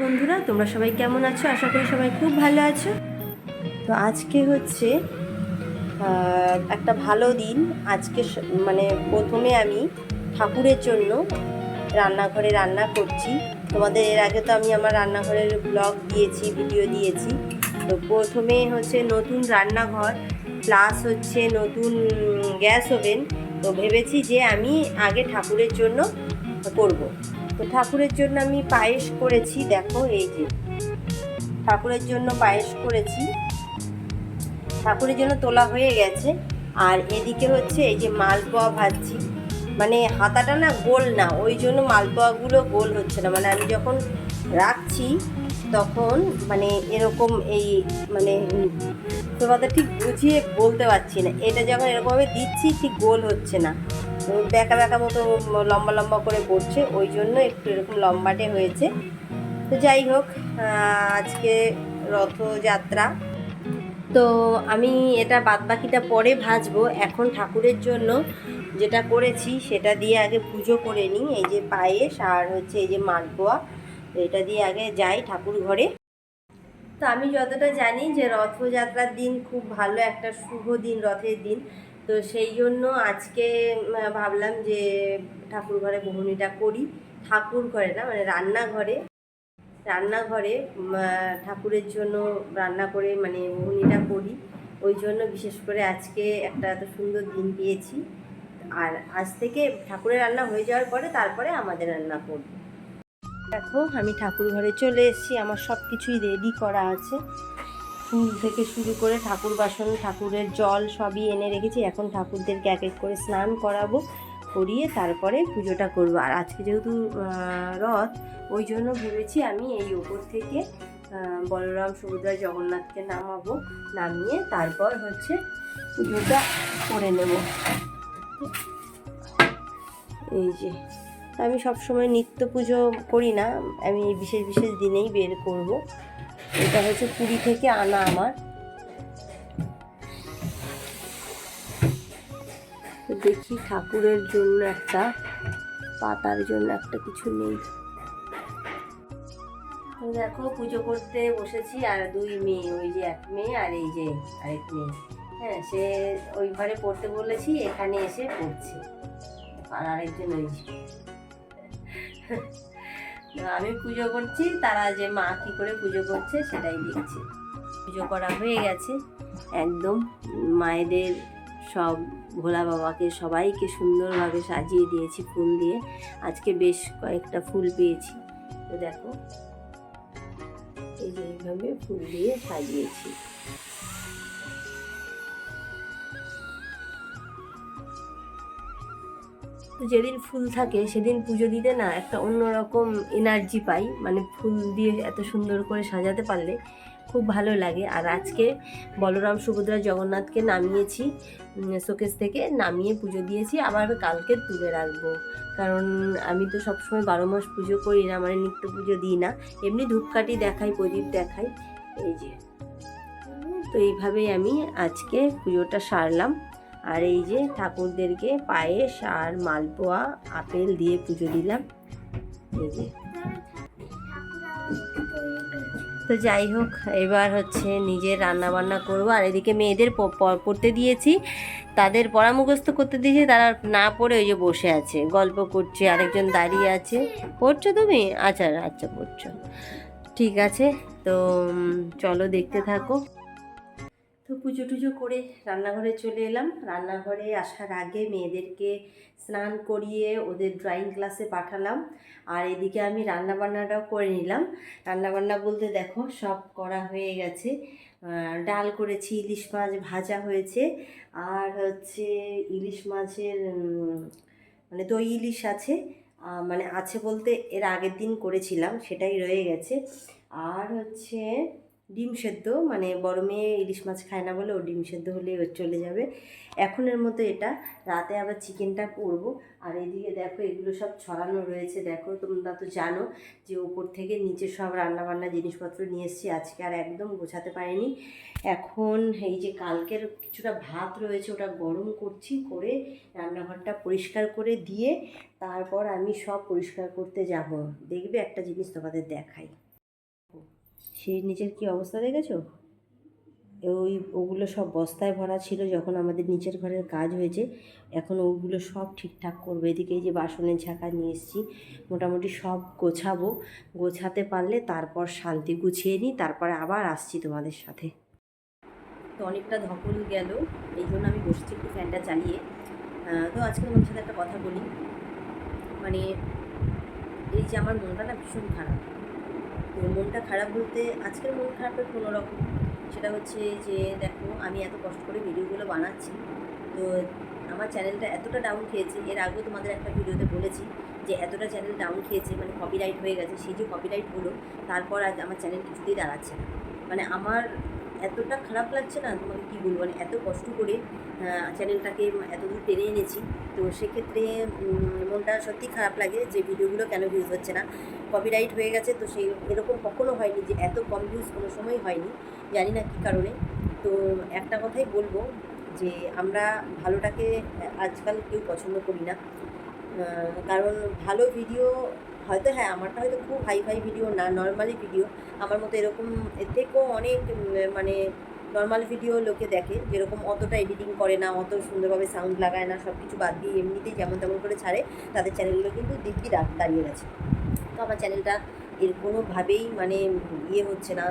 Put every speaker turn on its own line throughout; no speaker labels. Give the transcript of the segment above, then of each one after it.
বন্ধুরা, তোমরা সবাই কেমন আছো? আশা করি সবাই খুব ভালো আছো। তো আজকে হচ্ছে একটা ভালো দিন। আজকে মানে প্রথমে আমি ঠাকুরের জন্য রান্নাঘরে রান্না করছি। তোমাদের এর আগে তো আমি আমার রান্নাঘরের ব্লগ দিয়েছি ভিডিও দিয়েছি। তো প্রথমে হচ্ছে নতুন রান্নাঘর প্লাস হচ্ছে নতুন গ্যাস ওভেন। তো ভেবেছি যে আমি আগে ঠাকুরের জন্য করব। তো ঠাকুরের জন্য আমি পায়েস করেছি, দেখো এই যে। ঠাকুরের জন্য পায়েস করেছি। ঠাকুরের জন্য তোলা হয়ে গেছে। আর এদিকে হচ্ছে এই যে মালপোয়া ভাজছি। মানে হাতাটা না গোল না, ওই জন্য মালপোয়াগুলো গোল হচ্ছে না। মানে আমি যখন রাখছি, তখন মানে এরকম এই মানে তোমাদের ঠিক বুঝিয়ে বলতে পারছি না। এটা যখন এরকমভাবে দিচ্ছি, ঠিক গোল হচ্ছে না। বেঁকা বেঁকা মতো লম্বা লম্বা করে পড়ছে ওই জন্য একটু এরকম লম্বাটে হয়েছে। তো যাই হোক আজকে রথযাত্রা। তো আমি এটা বাদবাকিটা পরে ভাজবো। এখন ঠাকুরের জন্য যেটা করেছি, সেটা দিয়ে আগে পুজো করে নিই। এই যে পায়েস আর হচ্ছে এই যে মালপোয়া, এটা দিয়ে আগে যাই ঠাকুর ঘরে। তো আমি যতটা জানি যে রথযাত্রার দিন খুব ভালো, একটা শুভ দিন, রথের দিন। তো সেই জন্য আজকে ভাবলাম যে ঠাকুর ঘরে বহনিটা করি। ঠাকুর ঘরে না মানে রান্নাঘরে রান্নাঘরে ঠাকুরের জন্য রান্না করে মানে বহনিটা করি। ওই জন্য বিশেষ করে আজকে একটা এত সুন্দর দিন পেয়েছি। আর আজ থেকে ঠাকুরের রান্না হয়ে যাওয়ার পরে তারপরে আমাদের রান্না করব। দেখো, আমি ঠাকুর ঘরে চলে এসেছি, আমার সব কিছুই রেডি করা আছে। ফুল থেকে শুরু করে ঠাকুর বাসন, ঠাকুরের জল সবই এনে রেখেছি। এখন ঠাকুরদেরকে এক এক করে স্নান করাবো, করিয়ে তারপরে পুজোটা করব। আর আজকে যেহেতু রথ, ওই জন্য ভেবেছি আমি এই ওপর থেকে বলরাম সুভদ্রা জগন্নাথকে নামাবো, নামিয়ে তারপর হচ্ছে পুজোটা করে নেব। এই যে, আমি সবসময় নিত্য পুজো করি না, আমি বিশেষ বিশেষ দিনেই বের করব। এটা হচ্ছে পুরী থেকে আনা আমার। দেখি ঠাকুরের জন্য একটা, পাতার জন্য একটা কিছু নেই। দেখো, পুজো করতে বসেছি আর দুই মেয়ে, ওই যে এক মেয়ে আর এই যে আরেক মেয়ে। হ্যাঁ সে ওই ঘরে পড়তে বলেছি, এখানে এসে পড়ছে। আর আরেকজন ওই আমি পুজো করছি, তারা যে মা কি করে পুজো করছে সেটাই দেখছি। পুজো করা হয়ে গেছে। একদম মায়েদের সব ভোলা বাবাকে, সবাইকে সুন্দরভাবে সাজিয়ে দিয়েছি ফুল দিয়ে। আজকে বেশ কয়েকটা ফুল পেয়েছি। তো দেখো এইভাবে ফুল দিয়ে সাজিয়েছি। তো যেদিন ফুল থাকে সেদিন পুজো দিতে না একটা অন্যরকম এনার্জি পাই। মানে ফুল দিয়ে এত সুন্দর করে সাজাতে পারলে খুব ভালো লাগে। আর আজকে বলরাম সুভদ্রা জগন্নাথকে নামিয়েছি শোকেস থেকে নামিয়ে পুজো দিয়েছি। আবার কালকে তুলে রাখব। কারণ আমি তো সবসময় বারো মাস পুজো করি না মানে নিত্য পুজো দিই না। এমনি ধূপকাঠি দেখাই, প্রদীপ দেখাই, এই যে। তো এইভাবেই আমি আজকে পুজোটা সারলাম। আর এই যে ঠাকুরদেরকে পায়েস আর মালপোয়া, আপেল দিয়ে পুজো দিলাম। এই যে। তো যাই হোক, এবার হচ্ছে নিজের রান্না বান্না করব। আর এদিকে মেয়েদের পড়তে দিয়েছি। তাদের পরামুখস্থ করতে দিয়েছি, তারা না পড়ে ওই যে বসে আছে, গল্প করছে, আরেকজন দাঁড়িয়ে আছে। পড়ছো তুমি? আচ্ছা আচ্ছা পড়ছো। ঠিক আছে, তো চলো দেখতে থাকো। তো পুজো টুজো করে রান্নাঘরে চলে এলাম। রান্নাঘরে আসার আগে মেয়েদেরকে স্নান করিয়ে ওদের ড্রয়িং ক্লাসে পাঠালাম। আর এদিকে আমি রান্নাবান্নাটাও করে নিলাম। রান্নাবান্না বলতে দেখো, সব করা হয়ে গেছে। ডাল করেছি, ইলিশ মাছ ভাজা হয়েছে। আর হচ্ছে ইলিশ মাছের মানে দই ইলিশ আছে। মানে আছে বলতে এর আগের দিন করেছিলাম, সেটাই রয়ে গেছে। আর হচ্ছে ডিম সেদ্ধ মানে বড় মেয়ে ইলিশ মাছ খায় না বলে ও ডিম সেদ্ধ হলে ওর চলে যাবে। এখনের মতো এটা। রাতে আবার চিকেনটা করব। আর এদিকে দেখো এগুলো সব ছড়ানো রয়েছে। দেখো তোমরা তো জানো যে ওপর থেকে নিচে সব রান্নাবান্না জিনিসপত্র নিয়ে এসেছি। আজকে আর একদম গোছাতে পারিনি। এখন এই যে কালকের কিছুটা ভাত রয়েছে ওটা গরম করছি করে রান্নাঘরটা পরিষ্কার করে দিয়ে তারপর আমি সব পরিষ্কার করতে যাব। দেখবে একটা জিনিস তোমাদের দেখাই। সেই নিচের কি অবস্থা দেখেছ? ওই ওগুলো সব বস্তায় ভরা ছিল যখন আমাদের নিচের ঘরের কাজ হয়েছে। এখন ওগুলো সব ঠিকঠাক করবে। এদিকে যে বাসনের ঝাঁকা নিয়ে এসেছি। মোটামুটি সব গোছাবো। গোছাতে পারলে তারপর শান্তি গুছিয়ে নিই। তারপরে আবার আসছি তোমাদের সাথে। তো অনেকটা ধকল গেল। এই জন্য আমি বসছি একটু ফ্যানটা চালিয়ে। তো আজকে তোমাদের সাথে একটা কথা বলি। মানে এই যে আমার মনটা না ভীষণ খারাপ। মনটা খারাপ বলতে আজকের মন খারাপের কোনো রকম। সেটা হচ্ছে যে, দেখো, আমি এত কষ্ট করে ভিডিওগুলো বানাচ্ছি। তো আমার চ্যানেলটা এতটা ডাউন খেয়েছে, এর আগেও তোমাদের একটা ভিডিওতে বলেছি যে, এতটা চ্যানেল ডাউন খেয়েছে মানে কপিরাইট হয়ে গেছে। সেই যে কপিরাইট হলো তারপর আজ আমার চ্যানেল কিছুতেই দাঁড়াচ্ছে না। মানে আমার এতটা খারাপ লাগছে না? তোমাকে কী বলব? মানে এত কষ্ট করে চ্যানেলটাকে এতদূর টেনে এনেছি। তো সেক্ষেত্রে মনটা সত্যি খারাপ লাগে যে ভিডিওগুলো কেন ভিউজ হচ্ছে না? কপিরাইট হয়ে গেছে, তো সেই এরকম কখনো হয়নি যে এত কম ভিউজ কোনো সময় হয়নি। জানি না কী কারণে। তো একটা কথাই বলব যে আমরা ভালোটাকে আজকাল কেউ পছন্দ করি না। কারণ ভালো ভিডিও হয়তো হ্যাঁ আমারটা হয়তো খুব হাই ফাই ভিডিও না নর্মালি ভিডিও আমার মতো এরকম এর থেকেও অনেক মানে নর্মাল ভিডিও লোকে দেখে, যেরকম অতটা এডিটিং করে না, অত সুন্দরভাবে সাউন্ড লাগায় না সব কিছু বাদ দিয়ে এমনিতেই যেমন তেমন করে ছাড়ে, তাদের চ্যানেলগুলো কিন্তু দিব্যি দাঁড় দাঁড়িয়ে গেছে। তো আমার চ্যানেলটা এর কোনোভাবেই মানে ইয়ে হচ্ছে না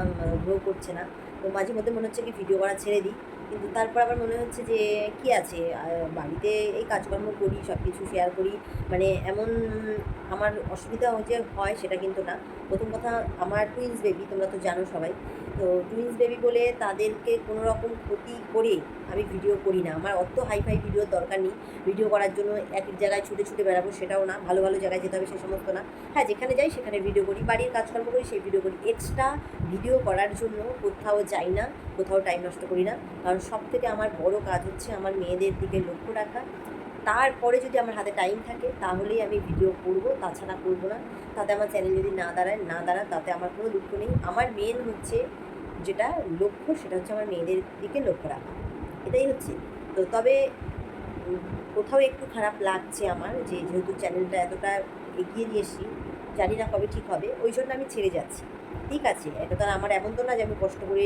গ্রো করছে না। তো মাঝে মধ্যে মনে হচ্ছে কি ভিডিও করা ছেড়ে দিই। কিন্তু তারপর আবার মনে হচ্ছে যে কি আছে? বাড়িতে এই কাজকর্ম করি সব কিছু শেয়ার করি। মানে এমন আমার অসুবিধা যে হয় সেটা কিন্তু না। প্রথম কথা, আমার টুইন্স বেবি তোমরা তো জানো সবাই। তো টুইন্স বেবি বলে তাদেরকে কোনো রকম ক্ষতি করে আমি ভিডিও করি না। আমার অত হাই ফাই ভিডিওর দরকার নেই। ভিডিও করার জন্য এক এক জায়গায় ছুটে ছুটে বেড়াবো সেটাও না। ভালো ভালো জায়গায় যেতে হবে সে সমস্ত না। হ্যাঁ যেখানে যাই সেখানে ভিডিও করি। বাড়ির কাজকর্ম করি, সেই ভিডিও করি। এক্সট্রা ভিডিও করার জন্য কোথাও যাই না, কোথাও টাইম নষ্ট করি না। কারণ সব থেকে আমার বড় কাজ হচ্ছে আমার মেয়েদের দিকে লক্ষ্য রাখা। তারপরে যদি আমার হাতে টাইম থাকে, তাহলেই আমি ভিডিও করব, তাছাড়া করব না। তাতে আমার চ্যানেল যদি না দাঁড়ায় না দাঁড়ায় তাতে আমার কোনো দুঃখ নেই। আমার মেন হচ্ছে যেটা লক্ষ্য, সেটা হচ্ছে আমার মেয়েদের দিকে লক্ষ্য রাখা। এটাই হচ্ছে। তো তবে কোথাও একটু খারাপ লাগছে আমার যে যেহেতু চ্যানেলটা এতটা এগিয়ে নিয়ে জানি না কবে ঠিক হবে, ওই জন্য আমি ছেড়ে যাচ্ছি। ঠিক আছে, এটা তো আমার এমন তো না যে আমি কষ্ট করে,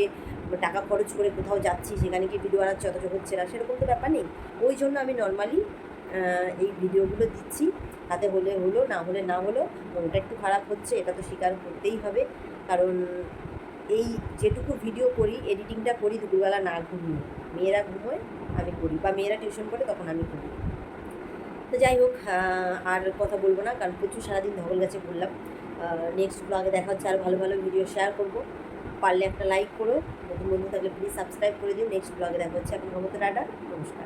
টাকা খরচ করে কোথাও যাচ্ছি, সেখানে গিয়ে ভিডিও বানাচ্ছি, অথচ হচ্ছে না, সেরকম তো ব্যাপার নেই। ওই জন্য আমি নর্মালি এই ভিডিওগুলো দিচ্ছি। তাতে হলে হলো, না হলে না হলো, মনটা একটু খারাপ হচ্ছে, এটা তো স্বীকার করতেই হবে। কারণ এই যেটুকু ভিডিও করি এডিটিংটা করি, দুপুরবেলা না ঘুমিয়ে, মেয়েরা ঘুমোয়, আমি করি, বা মেয়েরা টিউশন করে, তখন আমি করি। তো যাই হোক আর কথা বলব না, কারণ প্রচুর সারাদিন ধবল গাছে ঘুরলাম নেক্সট ব্লগে দেখা হচ্ছে আর ভালো ভালো ভিডিও শেয়ার করব। পারলে একটা লাইক করো। নতুন বন্ধু থাকলে প্লিজ সাবস্ক্রাইব করে দিও। নেক্সট ব্লগে দেখা হচ্ছে এখন মমতা নমস্কার।